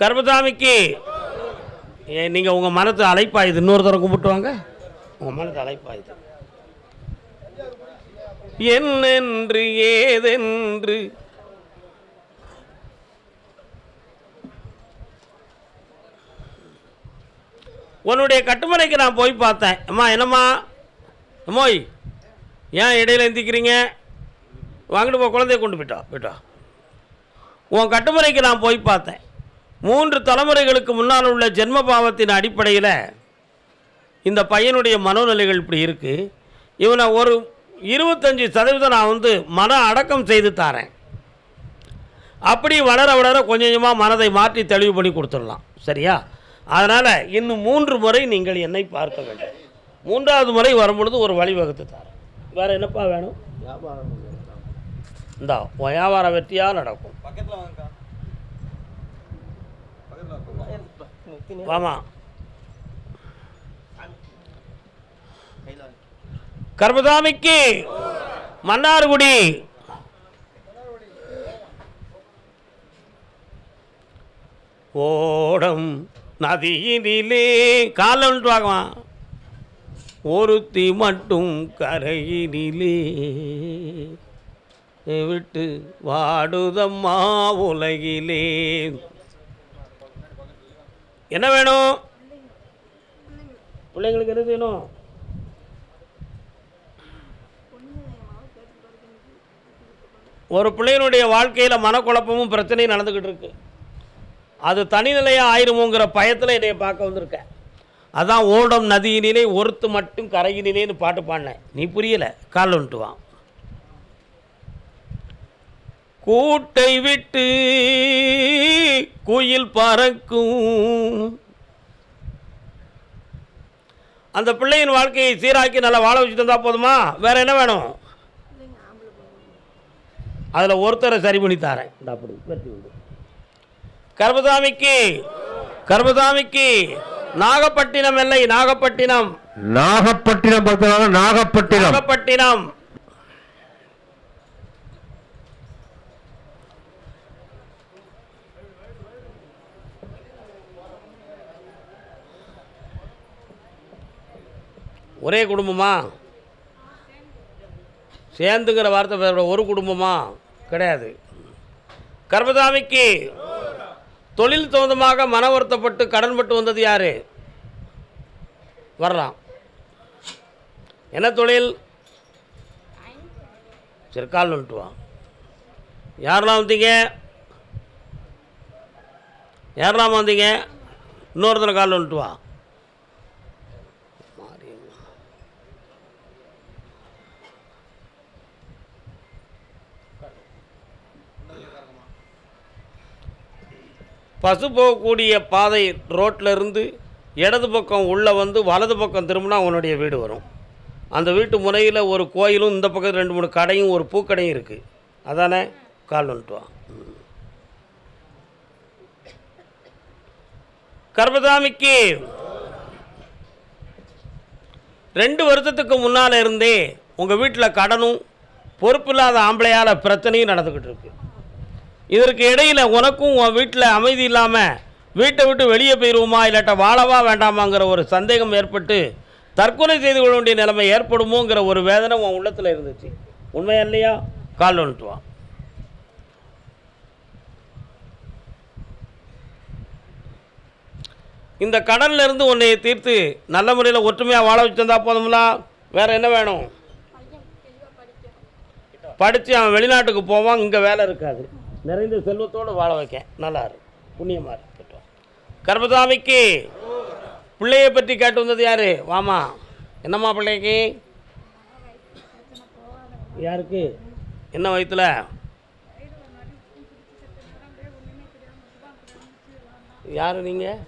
கருமசாமிக்கு ஏ நீங்கள் உங்கள் மனத்தை அழைப்பாயுது. இன்னொரு தரம் கும்பிட்டுவாங்க உங்கள் மனத்தை அழைப்பாயுது. என்னென்று ஏதென்று? உன்னுடைய கட்டுமனைக்கு நான் போய் பார்த்தேன். அம்மா என்னம்மா? அம்மோய் ஏன் இடையில எந்திக்கிறீங்க? வாங்கிட்டு போ குழந்தைய கொண்டு போயிட்டா போயிட்டா உன் கட்டுமுறைக்கு நான் போய் பார்த்தேன். மூன்று தலைமுறைகளுக்கு முன்னால் உள்ள ஜென்ம பாவத்தின் அடிப்படையில் இந்த பையனுடைய மனோநிலைகள் இப்படி இருக்குது இவனை ஒரு இருபத்தஞ்சி சதவீதம் நான் வந்து மன அடக்கம் செய்து தாரேன். அப்படி வளர வளர கொஞ்சம் கொஞ்சமாக மனதை மாற்றி தெளிவு பண்ணி கொடுத்துடலாம். சரியா? அதனால் இன்னும் மூன்று முறை நீங்கள் என்னை பார்க்க வேண்டும். மூன்றாவது முறை வரும்பொழுது ஒரு வழிவகுத்து தரேன். வேறு என்னப்பா வேணும்? இந்தா உன் வியாபாரம் வெற்றியாக நடக்கும். பக்கத்தில் வாங்கக்கா பக்கத்தில் வாமா கர்மதாமிக்கு மன்னார்குடி. ஓடம் நதியினிலே காலன்ட்டு வாங்குவான் ஒருத்தி மட்டும் கரையினிலே. விட்டு வாடுதம்மா உலகிலே. என்ன வேணும்? பிள்ளைங்களுக்கு என்ன வேணும் ஒரு பிள்ளையினுடைய வாழ்க்கையில் மனக்குழப்பமும் பிரச்சனையும் நடந்துக்கிட்டு இருக்கு. அது தனிநிலையாக ஆயிருமோங்கிற பயத்தில் என்னைய பார்க்க வந்திருக்கேன் அதான் ஓடம் நதியினிலே ஒருத்து மட்டும் கரையினிலேன்னு பாட்டு பாடினேன். நீ புரியலை? கால் வந்துட்டு வா. கூட்டை விட்டு குயில் பறக்கும். அந்த பிள்ளையின் வாழ்க்கையை சீராக்கி நல்லா வாழ வச்சுட்டு இருந்தா போதுமா? வேற என்ன வேணும்? அதில் ஒருத்தரை சரி பண்ணி தாரேன். அப்படி வெற்றி உண்டு கர்மசாமிக்கு கர்மசாமிக்கு நாகப்பட்டினம் இல்லை நாகப்பட்டினம். நாகப்பட்டினம் பார்த்தனால நாகப்பட்டினம். நாகப்பட்டினம். ஒரே குடும்பமா? சேர்ந்துங்கிற வார்த்தை ஒரு குடும்பமா? கிடையாது. கர்மதாமிக்கு தொழில் தோந்தமாக மன வருத்தப்பட்டு கடன்பட்டு வந்தது யாரு? வரலாம். என்ன தொழில்? சரி கால் வந்துட்டு வா. யாரெல்லாம் வந்தீங்க? யாரெல்லாம் வந்தீங்க? இன்னொருத்தனை கால் வந்துட்டு வா பசு போகக்கூடிய பாதை ரோட்டில் இருந்து இடது பக்கம் உள்ளே வந்து வலது பக்கம் திரும்பினா உன்னுடைய வீடு வரும். அந்த வீட்டு முனையில் ஒரு கோயிலும் இந்த பக்கம் ரெண்டு மூணு கடையும் ஒரு பூக்கடையும் இருக்குது அதானே? கால் வந்துட்டு வா. ரெண்டு வருஷத்துக்கு முன்னால் இருந்தே உங்கள் வீட்டில் கடனும் பொறுப்பில்லாத ஆம்பளையால் பிரச்சனையும் நடந்துக்கிட்டு இருக்குது இதற்கு இடையில் உனக்கும் உன் வீட்டில் அமைதி இல்லாமல் வீட்டை விட்டு வெளியே போயிடுவோமா இல்லாட்ட வாழவா வேண்டாமாங்கிற ஒரு சந்தேகம் ஏற்பட்டு தற்கொலை செய்து கொள்ள வேண்டிய நிலைமை ஏற்படுமோங்கிற ஒரு வேதனை உன் உள்ளத்தில் இருந்துச்சு. உண்மையா இல்லையா? கால் வா. இந்த கடன்ல இருந்து உன்னை தீர்த்து நல்ல முறையில் ஒற்றுமையாக வாழ வச்சிருந்தா போதும்ல? வேற என்ன வேணும்? படித்து அவன் வெளிநாட்டுக்கு போவான் இங்கே வேலை இருக்காது. நிறைந்த செல்வத்தோடு வாழ வைக்க நல்லா இரு புண்ணியமாக இருக்கட்டும் கர்மசாமிக்கு பிள்ளையை பற்றி கேட்டு வந்தது யார்? வாமா. என்னம்மா பிள்ளைக்கு? யாருக்கு? என்ன வயத்தில்? யார் நீங்கள்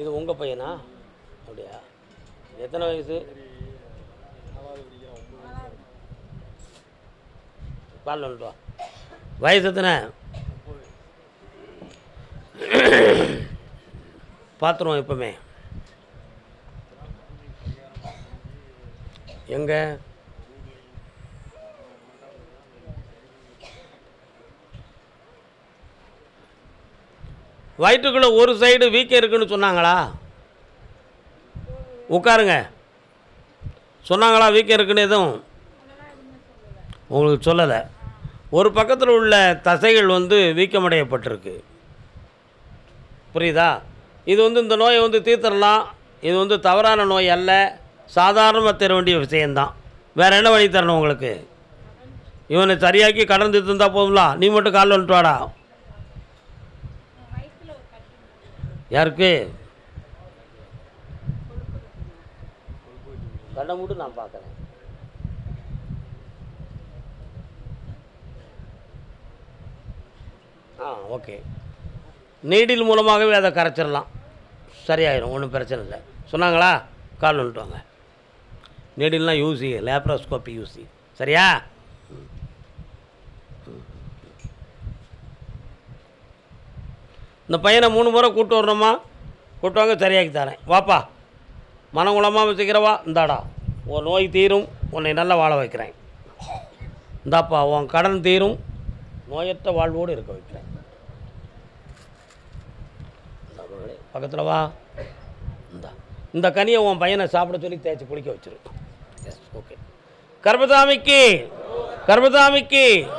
இது உங்கள் பையனா? அப்படியா. எத்தனை வயசு? பால் வந்துடுவா வயசு எத்தனை? பார்த்துருவோம் எப்பவுமே. எங்கே? வயிற்றுக்குள்ளே ஒரு சைடு வீக்கம் இருக்குன்னு சொன்னாங்களா? உட்காருங்க. சொன்னாங்களா வீக்கம் இருக்குன்னு எதுவும்? உங்களுக்கு சொல்லலை. ஒரு பக்கத்தில் உள்ள தசைகள் வந்து வீக்கமடையப்பட்டிருக்கு. புரியுதா? இது வந்து இந்த நோயை வந்து தீர்த்திடலாம். இது வந்து தவறான நோய் அல்ல. சாதாரணமாக தர வேண்டிய விஷயந்தான் வேறு என்ன வழி தரணும் உங்களுக்கு? இவனை சரியாக்கி கடன் தீர்த்துருந்தா போதும்லாம் நீ மட்டும் காலில் வந்துட்டு வாடா. யாருக்கு? கடை மட்டும் நான் பார்க்குறேன். ஆ ஓகே. நீடில் மூலமாகவே அதை கரைச்சிடலாம். சரியாயிடும் ஒன்றும் பிரச்சனை இல்லை. சொன்னாங்களா? கால் வந்துட்டு வாங்க. நீடில்லாம் யூசி லேப்ரோஸ்கோப்பி யூசி சரியா? இந்த பையனை மூணு முறை கூப்பிட்டு வரணுமா? கூப்பிட்டு வாங்க சரியாக்கி தரேன். வாப்பா. மனங்குளமாக வச்சுக்கிறவா இந்தாடா. உன் நோய் தீரும் உன்னை நல்லா வாழ வைக்கிறேன். இந்தாப்பா உன் கடன் தீரும் நோயற்ற வாழ்வோடு இருக்க வைக்கிறேன் இந்தா மகளே, பக்கத்தில் வா. இந்த. இந்த கனியை உன் பையனை சாப்பிட சொல்லி தேய்ச்சி குளிக்க வச்சிரு. எஸ் ஓகே கர்பதாமிக்கு கர்பதாமிக்கு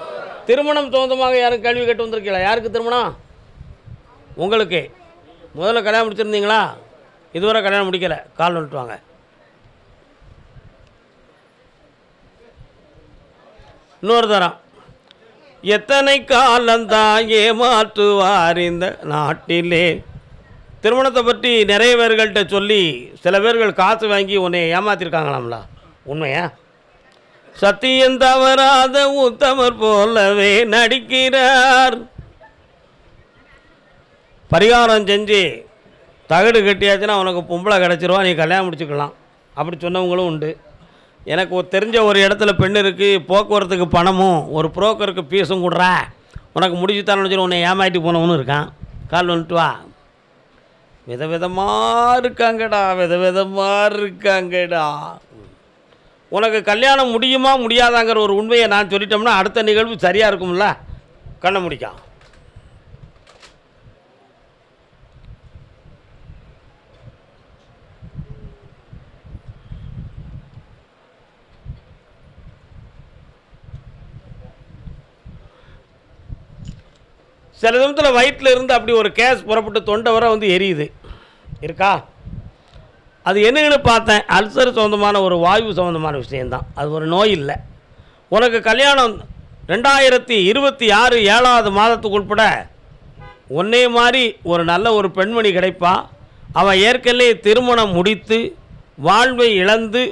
திருமணம் சொந்தமாக யாரும் கேள்வி கேட்டு வந்திருக்கீங்களா? யாருக்கு திருமணம்? உங்களுக்கு. முதல்ல கல்யாணம் முடிச்சிருந்தீங்களா? இதுவரை கல்யாணம் முடிக்கலை. கால் வந்துட்டு வாங்க. இன்னொரு தரம். எத்தனை காலந்தான் ஏமாற்றுவார் இந்த நாட்டிலே? திருமணத்தை பற்றி நிறைய பேர்கள்ட்ட சொல்லி சில பேர்கள் காசு வாங்கி உன்னை ஏமாத்திருக்காங்களாம்ல. உண்மையா? சத்தியம் தவறாத உத்தமர் போலவே நடிக்கிறார். பரிகாரம் செஞ்சு தகடு கட்டியாச்சுன்னா உனக்கு பொம்பளை கிடச்சிருவா நீ கல்யாணம் முடிச்சுக்கலாம். அப்படி சொன்னவங்களும் உண்டு. எனக்கு ஒரு தெரிஞ்ச ஒரு இடத்துல பெண் இருக்குது போக்குவரத்துக்கு பணமும் ஒரு புரோக்கருக்கு ஃபீஸும் கொடுறா. உனக்கு முடிச்சு தரணும்னு சொல்லி உன்னை ஏமாட்டி போனவனும் இருக்கான். கால் வந்துட்டு வா. விதவிதமாக இருக்காங்கடா விதவிதமாக இருக்காங்கடா. உனக்கு கல்யாணம் முடியுமா முடியாதாங்கிற ஒரு உண்மையை நான் சொல்லிட்டோம்னா அடுத்த நிகழ்வு சரியாக இருக்கும்ல? கண்ணை முடிக்கான் சில சமயத்தில் வயிற்றில் இருந்து அப்படி ஒரு கேஸ் புறப்பட்டு தொண்டை வர வந்து எரியுது. இருக்கா? அது என்னன்னு பார்த்தேன். அல்சர் சம்மந்தமான ஒரு வாயு சம்மந்தமான விஷயந்தான் அது ஒரு நோய் இல்லை. உனக்கு கல்யாணம் ரெண்டாயிரத்தி இருபத்தி ஆறு ஏழாவது மாதத்துக்கு உட்பட ஒன்றே மாதிரி ஒரு நல்ல ஒரு பெண்மணி கிடைப்பா. அவன் ஏற்கனவே திருமணம் முடித்து வாழ்வை இழந்து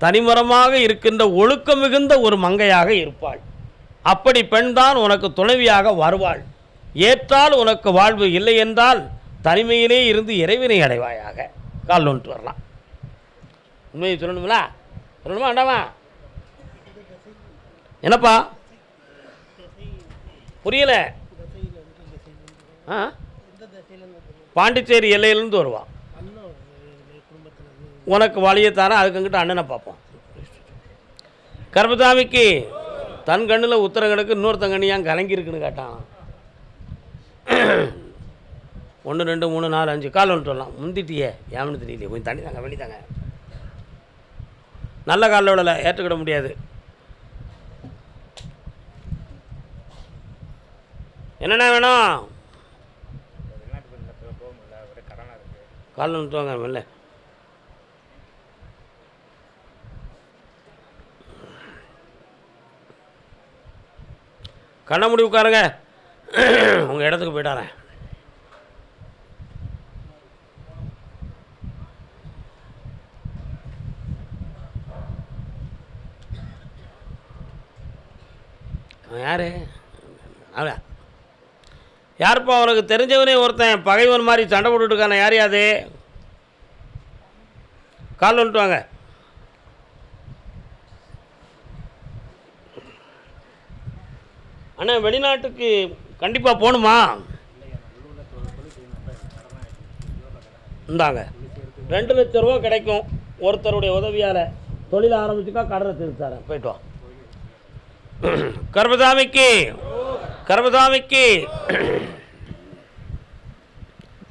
தனிமரமாக இருக்கின்ற ஒழுக்கம் மிகுந்த ஒரு மங்கையாக இருப்பாள். அப்படி பெண்தான் உனக்கு துணைவியாக வருவாள். ஏற்றால் உனக்கு வாழ்வு இல்லை என்றால் தனிமையிலே இருந்து இறைவனை அடைவாயாக. கால் ஒன்று வரலாம். உண்மையை சொல்லணுங்களா சொல்லணுமா வேண்டாமா? என்னப்பா? புரியல. ஆ? பாண்டிச்சேரி எல்லையிலேருந்து வருவான். உனக்கு வழியை தரேன் அதுக்குங்கிட்ட அண்ணனை பார்ப்போம். கர்பதாமிக்கு தன் கண்ணில் உத்தரங்கணக்கு இன்னொருத்தன் கண்ணு கலங்கியிருக்குன்னு கேட்டான். ஒன்று ரெண்டு மூணு நாலு அஞ்சு. கால் ஒன்று சொல்லலாம். முந்திட்டியே. ஏன்னு தெரியலையே கொஞ்சம் தண்ணி தாங்க வெளி தாங்க. நல்ல காலில் விடலை. ஏற்றுக்கிட முடியாது. என்னண்ணா வேணும்? காலில் நிறுத்துவாங்க வாங்க கண்ண முடி உட்காருங்க. உங்கள் இடத்துக்கு போயிட்டாரேன் அவன் யாரு? அவன் யாருப்பா அவனுக்கு தெரிஞ்சவனே ஒருத்தன் பகைவன் மாதிரி சண்டை போட்டுட்டு யார் யாது கால் வந்துட்டு வாங்க. அண்ணா வெளிநாட்டுக்கு கண்டிப்பாக போகணுமா இந்தாங்க. ரெண்டு லட்ச ரூபா கிடைக்கும் ஒருத்தருடைய உதவியால். தொழில் ஆரம்பிச்சுக்கா கடனை திருத்தார போயிட்டு வா. கர்மசாமிக்கு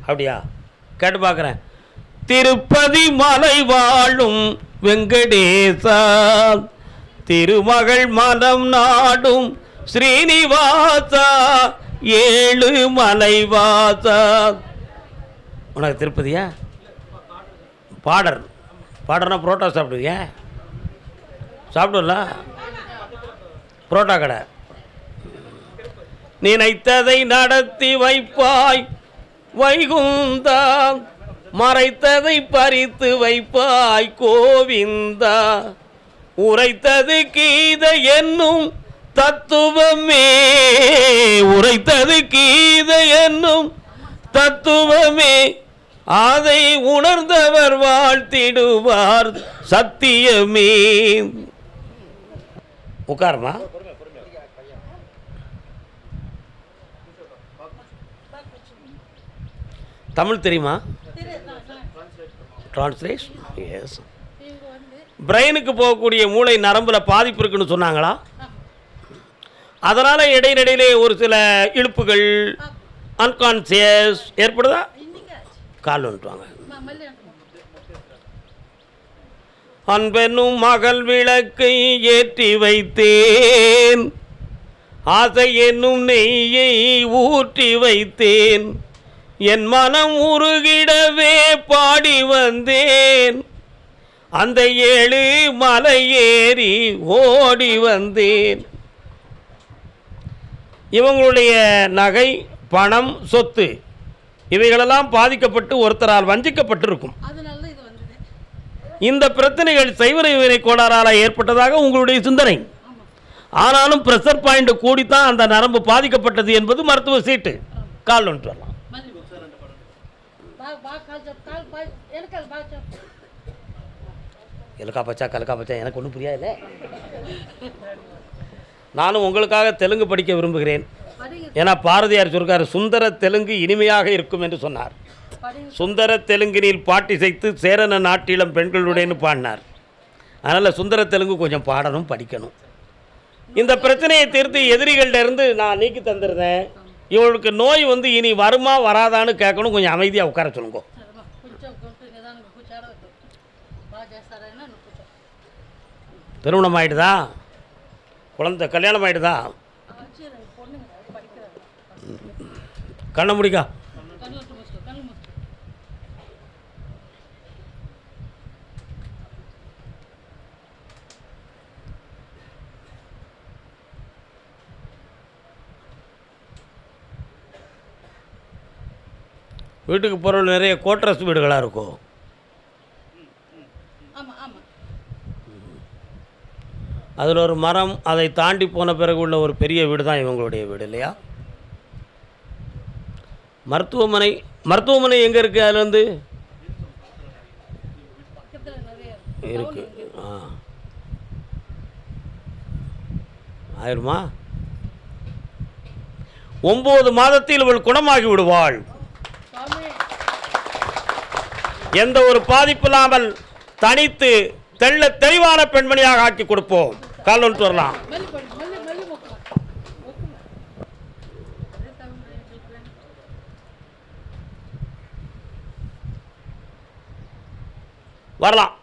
அப்படியா? கேட்டு பார்க்குறேன் திருப்பதி மலை வாழும் வெங்கடேசா திருமகள் மனம் நாடும் ஸ்ரீனிவாசா ஏழு மலைவாசா. உனக்கு திருப்பதியா? பாடர். பாடர்னா புரோட்டா சாப்பிடுவியா? சாப்பிடுவல புரோட்டா கடை. நினைத்ததை நடத்தி வைப்பாய் வைகுந்தா. மறைத்ததை பறித்து வைப்பாய் கோவிந்தா. உரைத்தது கீத என்னும் தத்துவமே உரைத்தது கீத என்னும் தத்துவமே. அதை உணர்ந்தவர் வாழ்த்திடுவார் சத்தியமே. உட்காருமா தமிழ் தெரியுமா? டிரான்ஸ்லேஷன் எஸ் பிரெயினுக்கு போகக்கூடிய மூளை நரம்பில் பாதிப்பு இருக்குன்னு சொன்னாங்களா? அதனால் இடையிடையிலே ஒரு சில இழுப்புகள் அன்கான்சியஸ் ஏற்படுதா? கால் வந்துட்டுவாங்க அன்பெனும் மகள் விளக்கை ஏற்றி வைத்தேன். ஆசை என்னும் நெய்யை ஊற்றி வைத்தேன். என் மனம் உருகிடவே பாடி வந்தேன். அந்த ஏழு மலை ஏறி ஓடி வந்தேன். இவங்களுடைய நகை பணம் சொத்து இவைகளெல்லாம் பாதிக்கப்பட்டு ஒருத்தரால் வஞ்சிக்கப்பட்டிருக்கும். அதனால தான் இது வந்தது. இந்த பிரச்சனைகள் சைவ வினை கோளாறால் ஏற்பட்டதாக உங்களுடைய சிந்தனை. ஆனாலும் ப்ரெஷர் பாயிண்ட் கூடித்தான் அந்த நரம்பு பாதிக்கப்பட்டது என்பது மருத்துவ சீட்டு. கால் ஒன்று வரலாம். எலுக்கா பச்சா கலக்கா பச்சா எனக்கு ஒன்றும் புரியாதுல்ல நானும் உங்களுக்காக தெலுங்கு படிக்க விரும்புகிறேன். ஏன்னா பாரதியார் சொல்கிறார் சுந்தர தெலுங்கு இனிமையாக இருக்கும் என்று சொன்னார். சுந்தர தெலுங்கினில் பாட்டி செய்து சேரன நாட்டிலம் பெண்களுடையன்னு பாடினார். அதனால் சுந்தர தெலுங்கு கொஞ்சம் பாடணும் படிக்கணும். இந்த பிரச்சனையை தீர்த்து எதிரிகள்டேருந்து நான் நீக்கி தந்துருந்தேன். இவளுக்கு நோய் வந்து இனி வருமா வராதான்னு கேட்கணும் கொஞ்சம் அமைதியாக உட்கார சொல்லுங்க. திருமணம் ஆகிடுதா குழந்த கல்யாணம் ஆகிடுதா கண்ணை முடிக்கா. வீட்டுக்கு போகிற நிறைய கோட்ரஸ் வீடுகளாக இருக்கும். அதில் ஒரு மரம் அதை தாண்டி போன பிறகு உள்ள ஒரு பெரிய வீடு தான் இவங்களுடைய வீடு இல்லையா? மருத்துவமனை மருத்துவமனை எங்கே இருக்குது அதுலேருந்து? இருக்குது இருக்கு. ஆ. ஆயிருமா? ஒம்பது மாதத்தில் இவள் குணமாகி விடுவாள். எந்த ஒரு பாதிப்பு இல்லாமல் தனித்து தெள்ள தெளிவான பெண்மணியாக ஆக்கி கொடுப்போம். காலில் விட்டு வரலாம். வரலாம்.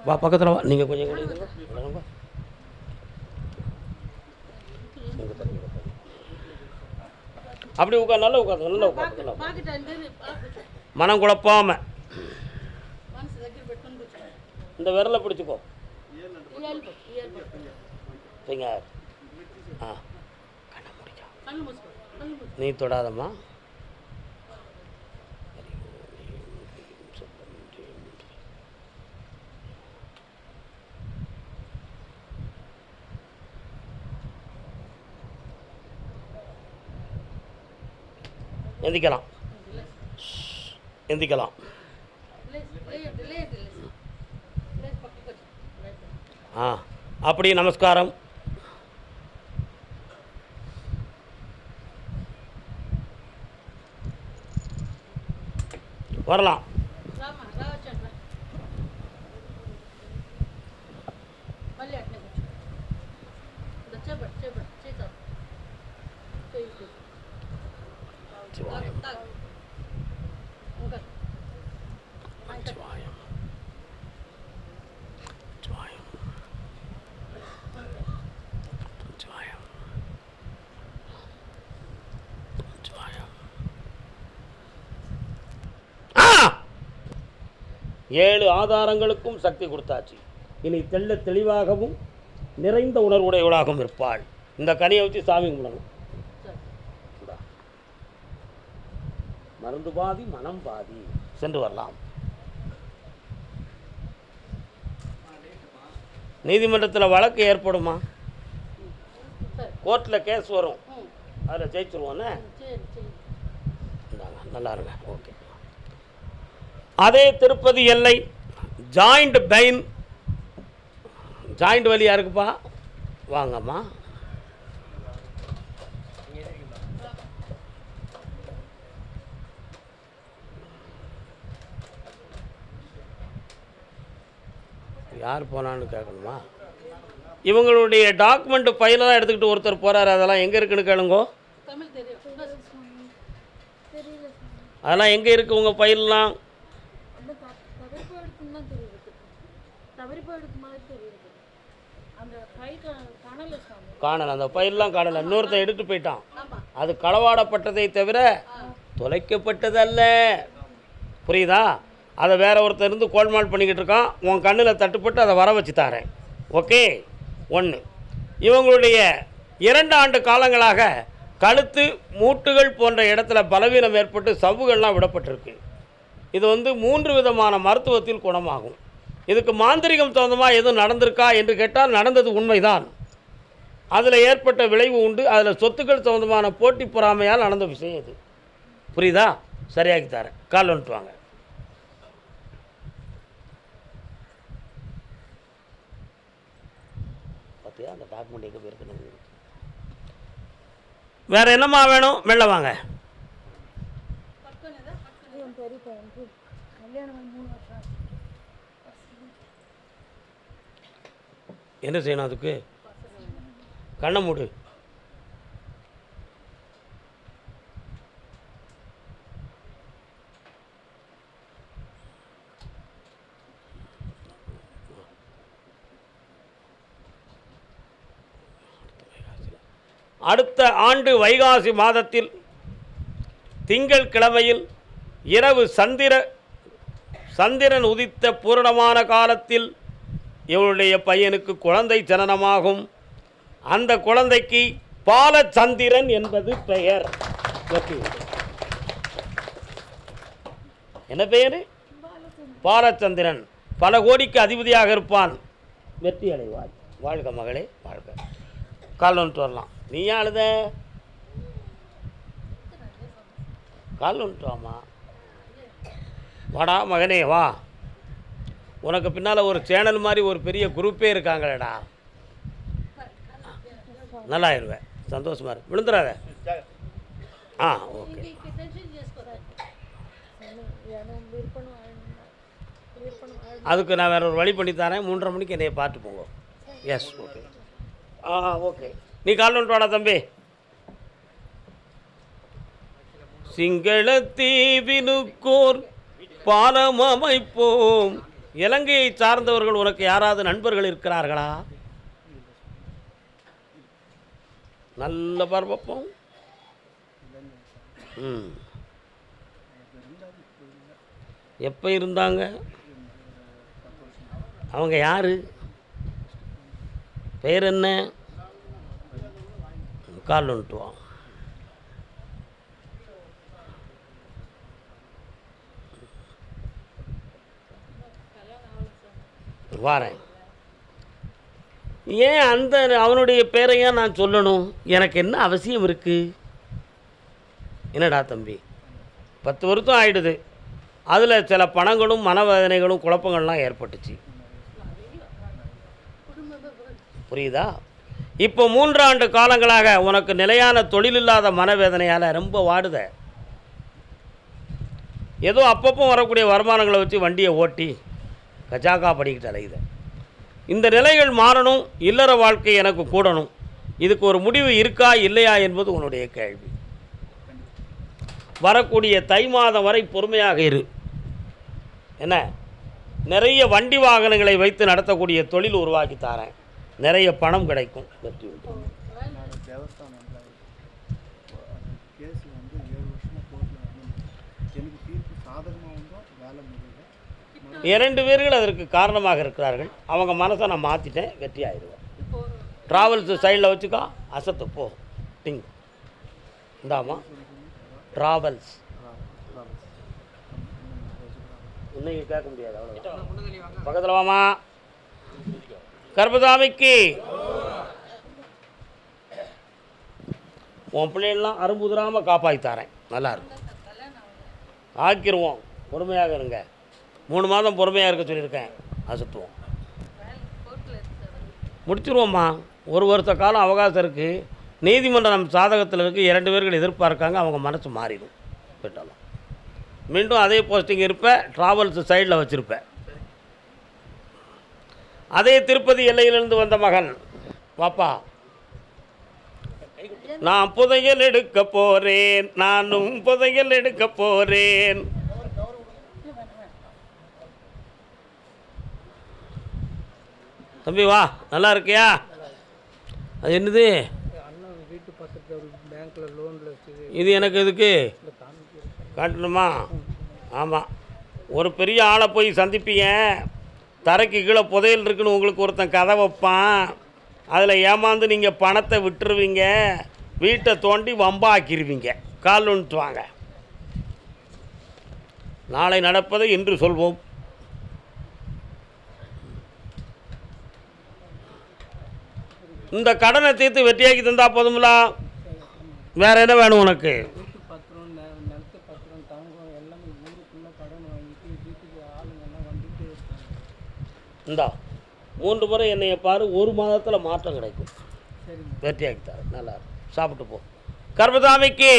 வா பக்கத்தில் வா. நீங்கள் கொஞ்சம் அப்படி உட்கார் நல்லா உட்காந்து நல்லா உட்காந்து மனம் குழப்பாமல் இந்த விரலை பிடிச்சிக்கோ. ஃபிங்கர் ஆ. கண்ணை முடிச்சா நீ தொடாதம்மா. எந்திக்கலாம். எந்திக்கலாம். ஆ அப்படி நமஸ்காரம் வரலாம் Thank you. ஏழு ஆதாரங்களுக்கும் சக்தி கொடுத்தாச்சு. இனி தெள்ள தெளிவாகவும் நிறைந்த உணர்வுடையவளாகவும் இருப்பாள். இந்த கனியை வச்சு சாமி கும்பிடணும். மருந்து பாதி மனம் பாதி. சென்று வரலாம். நீதிமன்றத்தில் வழக்கு ஏற்படுமா? கோர்ட்டில் கேஸ் வரும். அதில் ஜெயிச்சிருவோன்னே நல்லா இருங்க. ஓகே. அதே திருப்பதி எல்லை ஜாயிண்ட் பெயின் ஜாயிண்ட் வலி யாருக்குப்பா? வாங்கம்மா. யார் போனான்னு கேட்கணுமா? இவங்களுடைய டாக்குமெண்ட் ஃபைலெல்லாம் எடுத்துக்கிட்டு ஒருத்தர் போகிறாரு அதெல்லாம் எங்கே இருக்குன்னு கேளுங்கோ. அதெல்லாம் எங்கே இருக்குது உங்கள் ஃபைல்லாம் அந்த த- தவறி போயிடுக்குன்னு தான் தெரியுது தவறி போயிடுக்கு மாதிரி தெரியுது அந்த கை காணல அந்த ஃபைல்லாம் காணல. இன்னொருத்தன் எடுத்து போயிட்டான். அது களவாடப்பட்டதை தவிர தொலைக்கப்பட்டதல்ல. புரியுதா? அதை வேற ஒருத்தர் இருந்து கோல்மால் பண்ணிக்கிட்டு இருக்கான். உன் கண்ணில் தட்டுப்பட்டு அதை வர வச்சு தாரேன். ஓகே? ஒன்று இவங்களுடைய இரண்டு ஆண்டு காலங்களாக கழுத்து மூட்டுகள் போன்ற இடத்துல பலவீனம் ஏற்பட்டு சவ்வுகள்லாம் விடப்பட்டிருக்கு. இது வந்து மூன்று விதமான மருத்துவத்தில் குணமாகும். இதுக்கு மாந்திரிகம் தகுந்தமாக எதுவும் நடந்திருக்கா என்று கேட்டால் நடந்தது உண்மைதான். அதில் ஏற்பட்ட விளைவு உண்டு. அதில் சொத்துக்கள் சம்மந்தமான போட்டி பொறாமையால் நடந்த விஷயம் இது. புரியுதா? சரியாக்கி தரேன். கால் வந்துட்டு வாங்க. பார்த்தியா? அந்த டாக்குமெண்ட் எங்கே போயிருக்குன்னு வேறு என்னம்மா வேணும்? மெல்ல வாங்க என் பெரிய பையனுக்கு கல்யாணம் ஆகி மூணு வருஷம் ஆச்சு என்ன செய்யணும் அதுக்கு? கண்ணை மூடு. அடுத்த ஆண்டு வைகாசி மாதத்தில் திங்கள் கிழமையில் இரவு சந்திர சந்திரன் உதித்த பூரணமான காலத்தில் இவளுடைய பையனுக்கு குழந்தை ஜனனமாகும். அந்த குழந்தைக்கு பாலச்சந்திரன் என்பது பெயர். வெற்றி என்ன பெயர்? பாலச்சந்திரன். பல கோடிக்கு அதிபதியாக இருப்பான். வெற்றி அடைவாய். வாழ்க மகளே வாழ்க. கால் ஒன்று வரலாம். நீ ஏன் அழுத? கால் ஒன்று வாமா வாடா மகனே வா. உனக்கு பின்னால் ஒரு சேனல் மாதிரி ஒரு பெரிய குரூப்பே இருக்காங்களேடா. நல்லாயிருவேன் சந்தோஷமாக இருக்கு விழுந்துடாத ஆ ஓகே. அதுக்கு நான் வேற ஒரு வழி பண்ணி தரேன். மூன்றரை மணிக்கு என்னைய பார்த்து போங்க. எஸ் ஓகே ஆ ஓகே நீ கால் வாடா தம்பி. சிங்கள தீவினுக்கோர் பாலம் அமைப்போம் இலங்கையை சார்ந்தவர்கள் உனக்கு யாராவது நண்பர்கள் இருக்கிறார்களா? நல்ல பார்ப்போம். ம். எப்போ இருந்தாங்க? அவங்க யார்? பேர் என்ன? கால் வந்துட்டுவான் வா வாரேன். ஏன் அந்த அவனுடைய பேரையா நான் சொல்லணும்? எனக்கு என்ன அவசியம் இருக்குது என்னடா தம்பி? பத்து வருஷம் ஆயிடுது. அதில் சில பணங்களும் மனவேதனைகளும் குழப்பங்கள்லாம் ஏற்பட்டுச்சு. புரியுதா? இப்போ மூன்றாண்டு காலங்களாக உனக்கு நிலையான தொழில் இல்லாத மனவேதனையால் ரொம்ப வாடுத. ஏதோ அப்பப்போ வரக்கூடிய வருமானங்களை வச்சு வண்டியை ஓட்டி கஜாக்கா படிக்கிட்டு அலையுது இந்த நிலைகள் மாறணும் இல்லற வாழ்க்கை எனக்கு கூடணும். இதுக்கு ஒரு முடிவு இருக்கா இல்லையா என்பது உன்னுடைய கேள்வி. வரக்கூடிய தை மாதம் வரை பொறுமையாக இரு. என்ன? நிறைய வண்டி வாகனங்களை வைத்து நடத்தக்கூடிய தொழில் உருவாக்கி தரேன். நிறைய பணம் கிடைக்கும். வெற்றி உண்டு நான் தேவஸ்தானம் எம்ப்ளாயி கேஸ் வந்து ஏழு வருஷமாக கோர்ட்டில் நடந்து எனக்கு தீர்ப்பு சாதகமாக வந்தோம் வேலை முடியல இரண்டு பேர்கள் அதற்கு காரணமாக இருக்கிறார்கள். அவங்க மனசை நான் மாற்றிட்டேன் வெற்றி ஆயிடுவேன். ட்ராவல்ஸ் சைடில் வச்சுக்கோ அசத்து போ. டிங் இந்தாமா ட்ராவல்ஸ் இன்னைக்கு கேட்க முடியாது அவ்வளோ பக்கத்தில் வாமா கர்பதாமிக்கு உன் பிள்ளைகள்லாம் அரும்புதிராமல் காப்பாற்றி தரேன். நல்லா இருக்கும் ஆக்கிருவோம். பொறுமையாக இருங்க. மூணு மாதம் பொறுமையாக இருக்க சொல்லியிருக்கேன். அசத்துவோம் முடிச்சிருவோம்மா. ஒரு வருஷ காலம் அவகாசம் இருக்குது நீதிமன்றம் நம்ம சாதகத்தில் இருக்குது இரண்டு பேர்கள் எதிர்பார்க்காங்க. அவங்க மனசு மாறிடும். போயிட்டாலும் மீண்டும் அதே போஸ்டிங் இருப்பேன் ட்ராவல்ஸ் சைடில் வச்சுருப்பேன் அதே திருப்பதி எல்லையிலிருந்து வந்த மகன். வாப்பா. நான் புதையல் எடுக்க போறேன். நானும் புதையல் எடுக்க போறேன். தம்பி வா. நல்லா இருக்கியா? அது என்னது? இது எனக்கு எதுக்கு? காட்டணுமா? ஆமாம் ஒரு பெரிய ஆளை போய் சந்திப்பீங்க. தரைக்கு கீழே புதையல் இருக்குன்னு உங்களுக்கு ஒருத்தன் கதை வைப்பான். அதில் ஏமாந்து நீங்கள் பணத்தை விட்டுருவீங்க. வீட்டை தோண்டி வம்பாக்கிடுவீங்க கால் வாங்க நாளை நடப்பதை இன்று சொல்வோம். இந்த கடனை தீர்த்து வெட்டியாக்கி தந்தா போதுங்களா வேற என்ன வேணும் உனக்கு? இந்தா மூன்று முறை என்னைய பாரு ஒரு மாதத்தில் மாற்றம் கிடைக்கும். வெட்டியாக்கி தரேன் நல்லா. சாப்பிட்டு போ. கர்மதாமிக்கு!